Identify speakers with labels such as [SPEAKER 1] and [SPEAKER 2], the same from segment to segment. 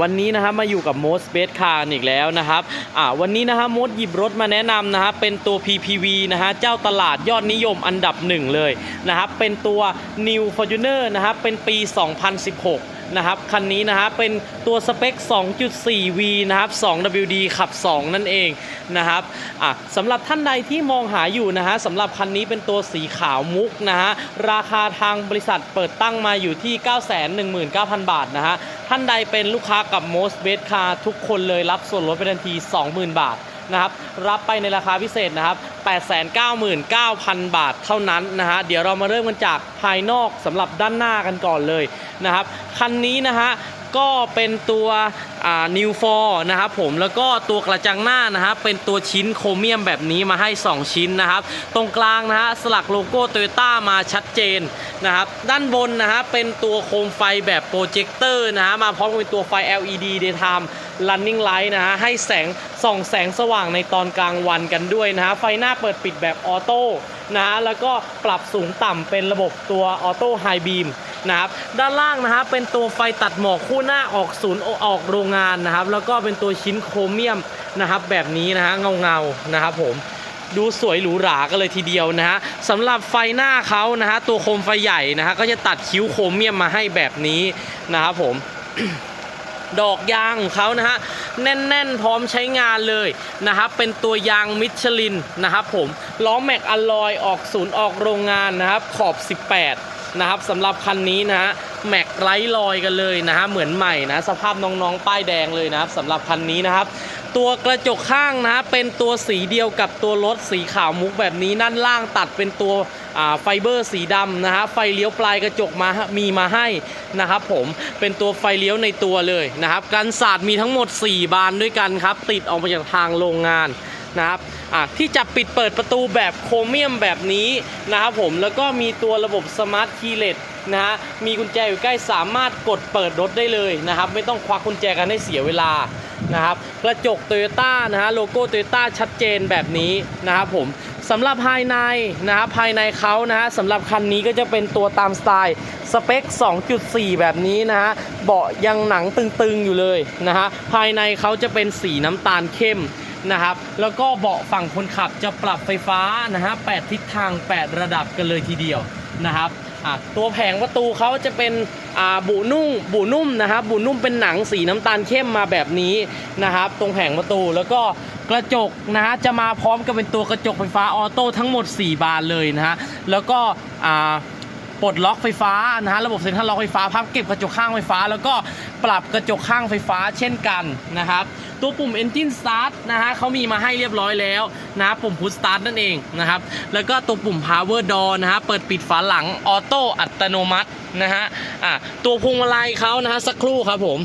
[SPEAKER 1] วันนี้นะครับมาอยู่กับโมสเบสคาร์อีกแล้วนะครับอ่าวันนี้นะครับโมสหยิบรถมาแนะนำนะครับเป็นตัว PPV นะฮะเจ้าตลาดยอดนิยมอันดับหนึ่งเลยนะครับเป็นตัว New Fortuner นะครับเป็นปี 2016 นะครับคันนี้นะฮะเป็นตัวสเปค 2.4V นะครับ 2WD ขับ 2 นั่นเองนะครับอะสำหรับท่านใดที่มองหาอยู่นะฮะสำหรับคันนี้เป็นตัวสีขาวมุกนะฮะราคาทางบริษัทเปิดตั้งมาอยู่ที่ 919,000 บาทนะฮะท่านใดเป็นลูกค้ากับ Most Best Car ทุกคนเลยรับส่วนลดไปทันที 20,000 บาท นะครับรับไปในราคาพิเศษนะครับ 899,000 บาทเท่านั้นนะฮะเดี๋ยวเรามาเริ่มกันจากภายนอกสำหรับด้านหน้ากันก่อนเลยนะครับคันนี้นะฮะก็เป็นตัวอ่า New 4นะครับผมแล้วก็ตัวกระจังหน้านะฮะเป็นตัวชิ้นโครเมียมแบบนี้มาให้ 2 ชิ้นนะครับ ตรงกลางนะฮะสลักโลโก้โตโยต้ามาชัดเจนนะครับด้านบนนะฮะเป็นตัวโคมไฟแบบโปรเจคเตอร์นะฮะมาพร้อมกับตัวไฟ LED daytime running light นะฮะให้แสงส่องแสงสว่างในตอนกลางวันกันด้วยนะฮะไฟหน้าเปิดปิดแบบออโต้นะฮะแล้วก็ปรับสูงต่ำเป็นระบบตัวออโต้ไฮบีมนะครับด้านล่างนะฮะเป็นตัวไฟตัดหมอกคู่หน้าออกศูนย์ออกโรงงานนะครับ แล้วก็เป็นตัวชิ้นโครเมียมนะครับ แบบนี้นะฮะเงาเงานะครับผมดูสวยหรูหรากันเลยทีเดียวนะฮะสำหรับไฟหน้าเขานะฮะตัวโคมไฟใหญ่นะฮะก็จะตัดคิ้วโครเมียมมาให้แบบนี้นะครับผม ดอกยางของเขานะฮะแน่นๆ พร้อมใช้งานเลยนะครับเป็นตัวยางมิชลินนะครับผมล้อแม็กอลลอยออกศูนย์ออกโรงงานนะครับขอบ 18 นะครับสำหรับคันนี้นะฮะแม็กไร้ลอยกันเลยนะฮะเหมือนใหม่นะสภาพน้องๆป้ายแดงเลยนะครับสำหรับคันนี้นะครับ ตัวกระจกข้างนะฮะเป็นตัวสีเดียวกับตัวรถสีขาวมุกแบบนี้ด้านล่างตัดเป็นตัวไฟเบอร์สีดำนะฮะไฟเลี้ยวปลายกระจกมามีมาให้นะครับผมเป็นตัวไฟเลี้ยวในตัวเลยนะครับกันศาสตร์มีทั้งหมด 4 บานด้วยกันครับ ติดออกมาจากทางโรงงานนะครับที่จะปิดเปิดประตูแบบโครเมียมแบบนี้นะครับผมแล้วก็มีตัวระบบสมาร์ทคีย์เลสนะฮะมีกุญแจอยู่ใกล้สามารถกดเปิดรถได้เลยนะครับ ไม่ต้องควักกุญแจกันให้เสียเวลา นะครับกระจกโตโยต้านะฮะโลโก้โตโยต้าชัดเจนแบบนี้นะครับผมสำหรับภายในนะครับภายในเขานะฮะสำหรับคันนี้ก็จะเป็นตัวตามสไตล์สเปค 2.4 แบบนี้นะฮะเบาะยังหนังตึงๆอยู่เลยนะฮะภายในเขาจะเป็นสีน้ำตาลเข้มนะครับแล้วก็เบาะฝั่งคนขับจะปรับไฟฟ้านะฮะ8ทิศทาง 8 ระดับกันเลยทีเดียวนะครับ ตัวแผงประตูเขาจะเป็นบุนุ่งบุนุ่มนะครับบุนุ่มเป็นหนังสีน้ำตาลเข้มมาแบบนี้นะครับ ตรงแผงประตูแล้วก็กระจกนะฮะจะมาพร้อมกับเป็นตัวกระจกไฟฟ้าออโต้ทั้งหมด 4 บานเลยนะฮะแล้วก็อ่า ปลดล็อกไฟฟ้านะฮะระบบเซ็นทรัลล็อกไฟฟ้าพับเก็บกระจกข้างไฟฟ้า แล้วก็ปรับกระจกข้างไฟฟ้าเช่นกันนะครับตัวปุ่ม Engine Start นะฮะเขามีมาให้เรียบร้อยแล้วนะปุ่ม Push Start นั่นเองนะครับแล้วก็ตัวปุ่ม Power Door นะฮะเปิดปิดฝาหลังออโต้อัตโนมัตินะฮะอะตัวพวงมาลัยเขานะฮะสักครู่ครับผม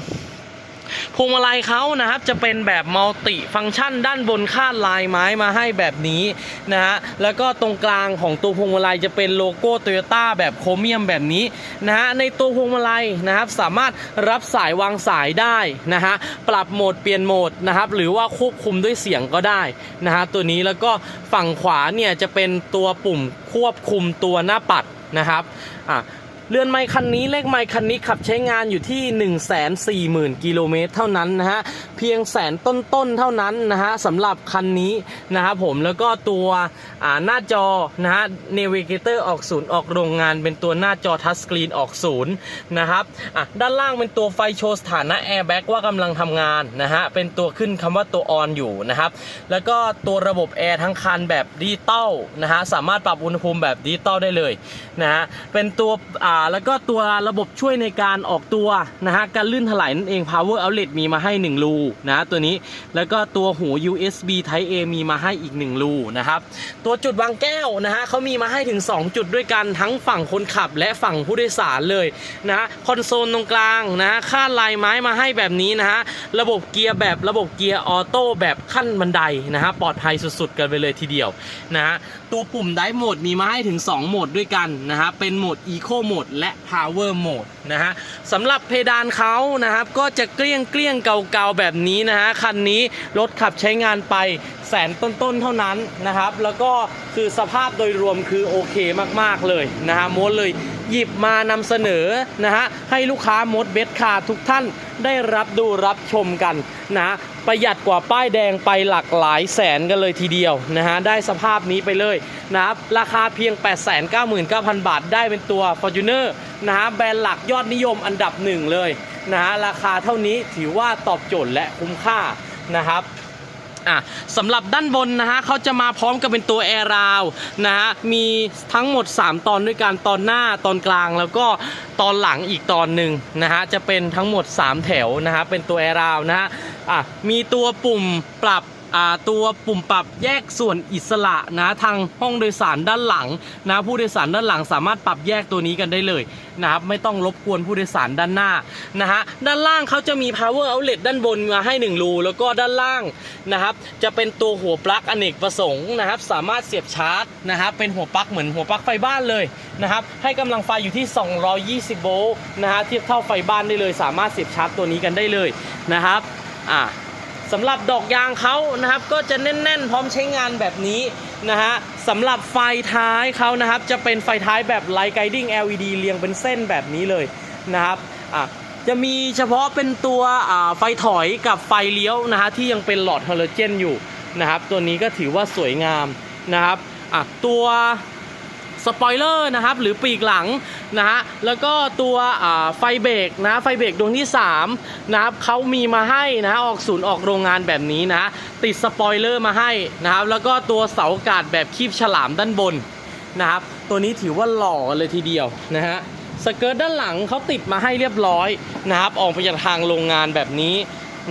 [SPEAKER 1] วงมาลัยเขานะครับจะเป็นแบบมัลติฟังก์ชัน ด้านบนคาดลายไม้มาให้แบบนี้นะฮะแล้วก็ตรงกลางของตัวพวงมาลัยจะเป็นโลโก้โตโยต้าแบบโครเมียมแบบนี้นะฮะในตัวพวงมาลัยนะครับสามารถรับสายวางสายได้นะฮะปรับโหมดเปลี่ยนโหมดนะครับหรือว่าควบคุมด้วยเสียงก็ได้นะฮะตัวนี้แล้วก็ฝั่งขวาเนี่ยจะเป็นตัวปุ่มควบคุมตัวหน้าปัดนะครับอะ เรือนไม้คันนี้เลขไม้คันนี้ขับใช้งานอยู่ที่ 1 4 0 0 0 0 กิโลเมตรเท่านั้นนะฮะ เพียงแสนต้นๆเท่านั้นนะฮะสำหรับคันนี้นะครับผมแล้วก็ตัวหน้าจอนะฮะ Navigator ออกศูนย์ออกโรงงาน เป็นตัวหน้าจอทัชสกรีนออกศูนย์นะครับอะด้านล่างเป็นตัวไฟโชว์สถานะแอร์แบ็กว่ากำลังทำงานนะฮะเป็นตัวขึ้นคำว่าตัวออนอยู่นะครับแล้วก็ตัวระบบแอร์ทั้งคันแบบดิจิตอลนะฮะสามารถปรับอุณหภูมิแบบดิจิตอลได้เลยนะฮะเป็นตัวอ่าแล้วก็ตัวระบบช่วยในการออกตัวนะฮะการลื่นถลายนั่นเอง power outlet มีมาให้ 1 รูนะตัวนี้แล้วก็ตัวหู USB Type A มีมาให้อีก 1 รูนะครับตัวจุดวางแก้วนะฮะเขามีมาให้ถึง 2 จุดด้วยกันทั้งฝั่งคนขับและฝั่งผู้โดยสารเลยนะคอนโซลตรงกลางนะฮะคาดลายไม้มาให้แบบนี้นะฮะระบบเกียร์แบบระบบเกียร์ออโต้แบบขั้นบันไดนะฮะปลอดภัยสุดๆ กันไปเลยทีเดียวนะฮะตัวปุ่มได้โหมดมีมาให้ถึง 2 โหมดด้วยกันนะฮะเป็นโหมด Eco Mode และ Power Mode นะฮะสำหรับเพดานเขานะครับก็จะเกลี้ยงเกลี้ยงเก่าๆแบบนี้นะฮะคันนี้รถขับใช้งานไปแสนต้นๆเท่านั้นนะครับ แล้วก็คือสภาพโดยรวมคือโอเคมากๆเลยนะฮะโม้เลย หยิบมานำเสนอนะฮะให้ลูกค้ามดเบสคาทุกท่านได้รับดูรับชมกันนะประหยัดกว่าป้ายแดงไปหลักหลายแสนกันเลยทีเดียวนะฮะได้สภาพนี้ไปเลยนะครับราคาเพียง 899,000 บาทได้เป็นตัว Fortuner นะฮะแบรนด์หลักยอดนิยมอันดับหนึ่งเลยนะฮะราคาเท่านี้ถือว่าตอบโจทย์และคุ้มค่านะครับ อะสำหรับด้านบนนะฮะเขาจะมาพร้อมกับเป็นตัวแอร์ราวนะฮะมีทั้งหมด 3 ตอนด้วยกันตอนหน้าตอนกลางแล้วก็ตอนหลังอีกตอนหนึ่งนะฮะจะเป็นทั้งหมด 3 แถวนะฮะเป็นตัวแอร์ราวนะฮะอะมีตัวปุ่มปรับ ตัวปุ่มปรับแยกส่วนอิสระนะทางห้องโดยสารด้านหลังนะผู้โดยสารด้านหลังสามารถปรับแยกตัวนี้กันได้เลยนะครับไม่ต้องรบกวนผู้โดยสารด้านหน้านะฮะด้านล่างเขาจะมี power outlet ด้านบนมาให้ 1 รู แล้วก็ด้านล่างนะครับจะเป็นตัวหัวปลั๊กอเนกประสงค์นะครับสามารถเสียบชาร์จนะครับเป็นหัวปลั๊กเหมือนหัวปลั๊กไฟบ้านเลยนะครับให้กำลังไฟอยู่ที่ 220 โวลต์นะฮะเทียบเท่าไฟบ้านได้เลย สามารถเสียบชาร์จตัวนี้กันได้เลยนะครับอ่า สำหรับดอกยางเขานะครับ ก็จะแน่น ๆ พร้อมใช้งานแบบนี้นะฮะสำหรับไฟท้ายเขานะครับ จะเป็นไฟท้ายแบบ Light Guiding LED เรียงเป็นเส้นแบบนี้เลยนะครับอะจะมีเฉพาะเป็นตัวอ่าไฟถอยกับไฟเลี้ยวนะฮะที่ยังเป็นหลอดฮาโลเจนอยู่นะครับ ตัวนี้ก็ถือว่าสวยงามนะครับอะตัว สปอยเลอร์นะครับหรือปีกหลังนะฮะแล้วก็ตัวไฟเบรกนะไฟเบรกดวงที่3นะครับเขามีมาให้นะออกศูนย์ออกโรงงานแบบนี้นะติดสปอยเลอร์มาให้นะครับแล้วก็ตัวเสาอากาศแบบคีบฉลามด้านบนนะครับตัวนี้ถือว่าหล่อเลยทีเดียวนะฮะสเกิร์ตด้านหลังเขาติดมาให้เรียบร้อยนะครับออกไปจากทางโรงงานแบบนี้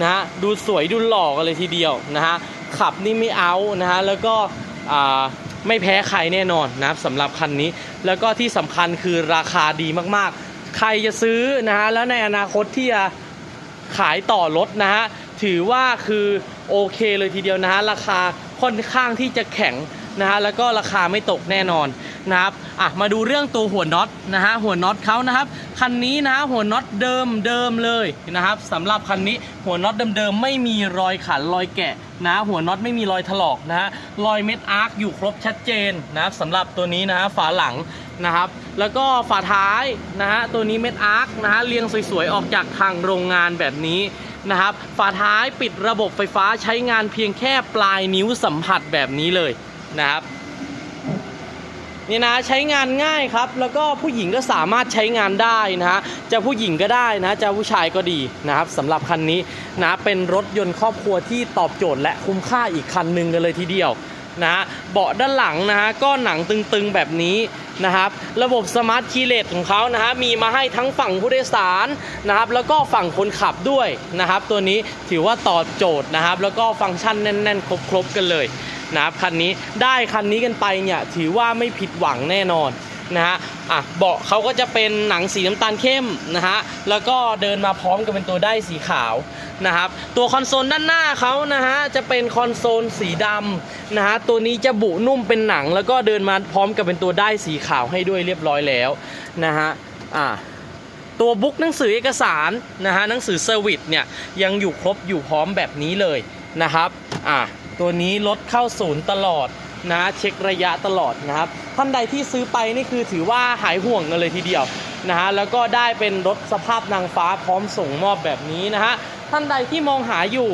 [SPEAKER 1] นะฮะดูสวยดูหล่อกันเลยทีเดียวนะฮะขับนี่ไม่เอานะฮะแล้วก็อ่า ไม่แพ้ใครแน่นอนนะครับสำหรับคันนี้ แล้วก็ที่สำคัญคือราคาดีมากๆ ใครจะซื้อนะฮะแล้วในอนาคตที่จะขายต่อรถนะฮะถือว่าคือโอเคเลยทีเดียวนะฮะราคาค่อนข้างที่จะแข็งนะฮะแล้วก็ราคาไม่ตกแน่นอน นะครับอะมาดูเรื่องตัวหัวน็อตนะฮะหัวน็อตเขานะครับคันนี้นะฮะหัวน็อตเดิมเดิมเลยนะครับสำหรับคันนี้หัวน็อตเดิมๆไม่มีรอยขันรอยแกะนะหัวน็อตไม่มีรอยถลอกนะฮะรอยเม็ดอาร์คอยู่ครบชัดเจนนะครับสำหรับตัวนี้นะฮะฝาหลังนะครับแล้วก็ฝาท้ายนะฮะตัวนี้เม็ดอาร์คนะฮะเรียงสวยๆออกจากทางโรงงานแบบนี้นะครับฝาท้ายปิดระบบไฟฟ้าใช้งานเพียงแค่ปลายนิ้วสัมผัสแบบนี้เลยนะครับ นี่นะใช้งานง่ายครับ แล้วก็ผู้หญิงก็สามารถใช้งานได้นะฮะจะผู้หญิงก็ได้นะจะผู้ชายก็ดีนะครับสำหรับคันนี้นะเป็นรถยนต์ครอบครัวที่ตอบโจทย์และคุ้มค่าอีกคันหนึ่งกันเลยทีเดียวนะฮะเบาะด้านหลังนะฮะก็หนังตึงๆแบบนี้นะครับระบบสมาร์ทคีย์เลสของเขานะฮะมีมาให้ทั้งฝั่งผู้โดยสารนะครับแล้วก็ฝั่งคนขับด้วยนะครับตัวนี้ถือว่าตอบโจทย์นะครับแล้วก็ฟังก์ชันแน่น ๆ ครบๆกันเลย นะครับคันนี้ได้คันนี้กันไปเนี่ยถือว่าไม่ผิดหวังแน่นอนนะฮะอะเบาะเขาก็จะเป็นหนังสีน้ำตาลเข้มนะฮะแล้วก็เดินมาพร้อมกับเป็นตัวได้สีขาวนะครับตัวคอนโซลด้านหน้าเขานะฮะจะเป็นคอนโซลสีดำนะฮะตัวนี้จะบุนุ่มเป็นหนัง แล้วก็เดินมาพร้อมกับเป็นตัวได้สีขาวให้ด้วยเรียบร้อยแล้วนะฮะอะตัวบุ๊กหนังสือเอกสารนะฮะหนังสือเซอร์วิสเนี่ยยังอยู่ครบอยู่พร้อมแบบนี้เลยนะครับอะ ตัวนี้รถเข้าศูนย์ตลอดนะเช็คระยะตลอดนะครับท่านใดที่ซื้อไปนี่คือถือว่าหายห่วงกันเลยทีเดียวนะฮะแล้วก็ได้เป็นรถสภาพนางฟ้าพร้อมส่งมอบแบบนี้นะฮะท่านใดที่มองหาอยู่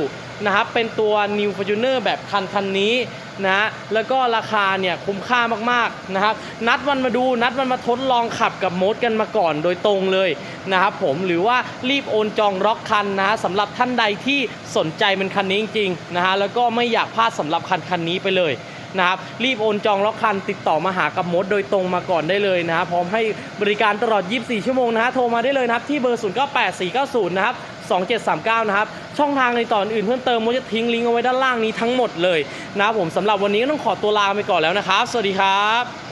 [SPEAKER 1] นะครับเป็นตัว New Fortuner แบบคันคันนี้ นะฮะแล้วก็ราคาเนี่ยคุ้มค่ามากๆนะครับนัดวันมาดูนัดวันมาทดลองขับกับโมดกันมาก่อนโดยตรงเลยนะครับผมหรือว่ารีบโอนจองล็อกคันนะสำหรับท่านใดที่สนใจเป็นคันนี้จริงๆนะฮะแล้วก็ไม่อยากพลาดสำหรับคันคันนี้ไปเลยนะครับรีบโอนจองล็อกคันติดต่อมาหากับมดโดยตรงมาก่อนได้เลยนะฮะพร้อมให้บริการตลอด 24 ชั่วโมงนะฮะโทรมาได้เลยนะครับที่เบอร์ 098490 นะครับ 2739 นะครับ ช่องทางในตอนอื่นเพิ่มเติมมดจะทิ้งลิงก์เอาไว้ด้านล่างนี้ทั้งหมดเลยนะครับผมสำหรับวันนี้ก็ต้องขอตัวลาไปก่อนแล้วนะครับ สวัสดีครับ